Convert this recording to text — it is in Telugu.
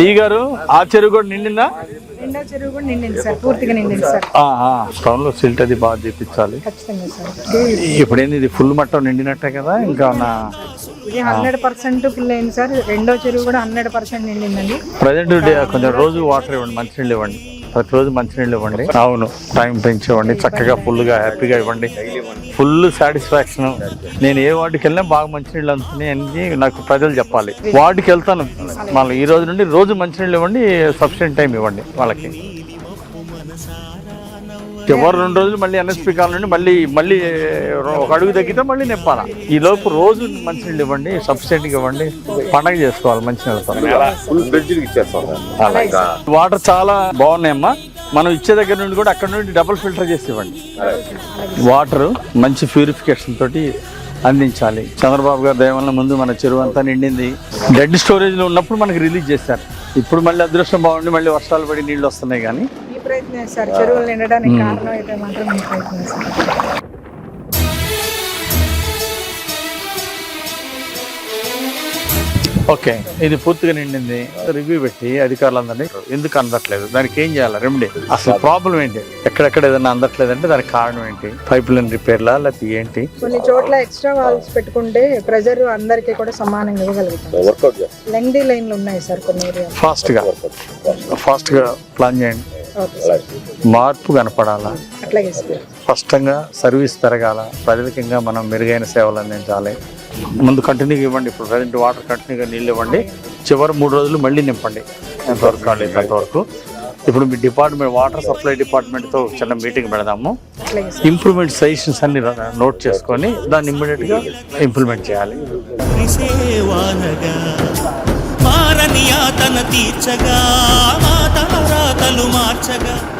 డి గారు ఆ చెరువు కూడా నిండిందా? రెండో చెరువు కూడా నిండింది సార్ పూర్తిగా నిండింది సార్. టౌన్లో సిల్ట్ అది బాగా చేపించాలి. ఖచ్చితంగా సార్. ఇప్పుడు ఏంది ఇది ఫుల్ మట్టం నిండినట్టే కదా ఇంకా నా ఇది హండ్రెడ్ పర్సెంట్ ఫుల్ అయింది సార్ రెండో చెరువు కూడా హండ్రెడ్ పర్సెంట్ నిండిందండి. ప్రజెంట్ కొంచెం రోజు వాటర్ ఇవ్వండి మంచినీళ్ళు ఇవ్వండి. ప్రతిరోజు మంచినీళ్ళు ఇవ్వండి. అవును. టైం పెంచివ్వండి. చక్కగా ఫుల్గా హ్యాపీగా ఇవ్వండి. ఫుల్ సాటిస్ఫాక్షన్ నేను ఏ వార్డుకి వెళ్ళినా బాగా మంచినీళ్ళు అందుతున్నాయి అని నాకు ప్రజలు చెప్పాలి. వార్డుకి వెళ్తాను. మళ్ళీ ఈ రోజు నుండి రోజు మంచినీళ్ళు ఇవ్వండి సఫిషియెంట్ టైం ఇవ్వండి వాళ్ళకి. ఎవరు రెండు రోజులు మళ్ళీ ఎన్ఎస్పి కాలం నుండి మళ్ళీ మళ్ళీ ఒక అడుగు తగ్గితే మళ్ళీ నింపాల ఈ లోపు రోజు మంచినీళ్ళు ఇవ్వండి గా ఇవ్వండి. పండగ చేసుకోవాలి ఇచ్చేస్తాం. సార్ వాటర్ చాలా బాగున్నాయమ్మా. మనం ఇచ్చే దగ్గర నుండి కూడా అక్కడ నుండి డబుల్ ఫిల్టర్ చేసి ఇవ్వండి. వాటర్ మంచి ప్యూరిఫికేషన్ తోటి అందించాలి. చంద్రబాబు గారి దయ వల్ల ముందు మన చెరువు అంతా నిండింది. డెడ్ స్టోరేజ్లో ఉన్నప్పుడు మనకి రిలీజ్ చేశారు. ఇప్పుడు మళ్ళీ అదృష్టం బాగుండి మళ్ళీ వర్షాలు పడి నీళ్ళు వస్తున్నాయి కానీ. ఈ ప్రయత్నం సార్ చెరువులు నిండడానికి కారణం అయితే మాత్రం ఈ ప్రయత్నం సార్ ఓకే. ఇది పూర్తిగా నిండింది. రివ్యూ పెట్టి అధికారులందరినీ ఎందుకు అందట్లేదు? దానికి ఏం చేయాలి? రెమెడీ అసలు ప్రాబ్లం ఏంటి? ఎక్కడెక్కడ ఏదైనా అందట్లేదు అంటే దానికి కారణం ఏంటి? పైప్ లైన్ రిపేర్లా లేకపోతే ఏంటి? కొన్ని చోట్ల ఎక్స్ట్రా వాల్స్ పెట్టుకుంటే ప్రెజర్ అందరికీ కూడా సమానంగా ఇవ్వగలుగుతాం. లెంగ్దీ లైన్లు ఉన్నాయి సార్ కొన్ని ఫాస్ట్గా. ఫాస్ట్గా ప్లాన్ చేయండి. మార్పు కనపడాలా? స్పష్టంగా సర్వీస్ పెరగాల? ప్రజలకి ఇంకా మనం మెరుగైన సేవలు అందించాలి. ముందు కంటిన్యూగా ఇవ్వండి ఇప్పుడు ప్రజెంట్ వాటర్ కంటిన్యూగా నీళ్ళు ఇవ్వండి. చివరి మూడు రోజులు మళ్ళీ నింపండి. ఎంతవరకు కాలేదు అంతవరకు. ఇప్పుడు మీ డిపార్ట్మెంట్ వాటర్ సప్లై డిపార్ట్మెంట్తో చిన్న మీటింగ్ పెడదాము. ఇంప్రూవ్మెంట్ సజెషన్స్ అన్ని నోట్ చేసుకొని దాన్ని ఇమ్మీడియట్గా ఇంప్లిమెంట్ చేయాలి. మారని యాతన తీర్చగా మార్చగా.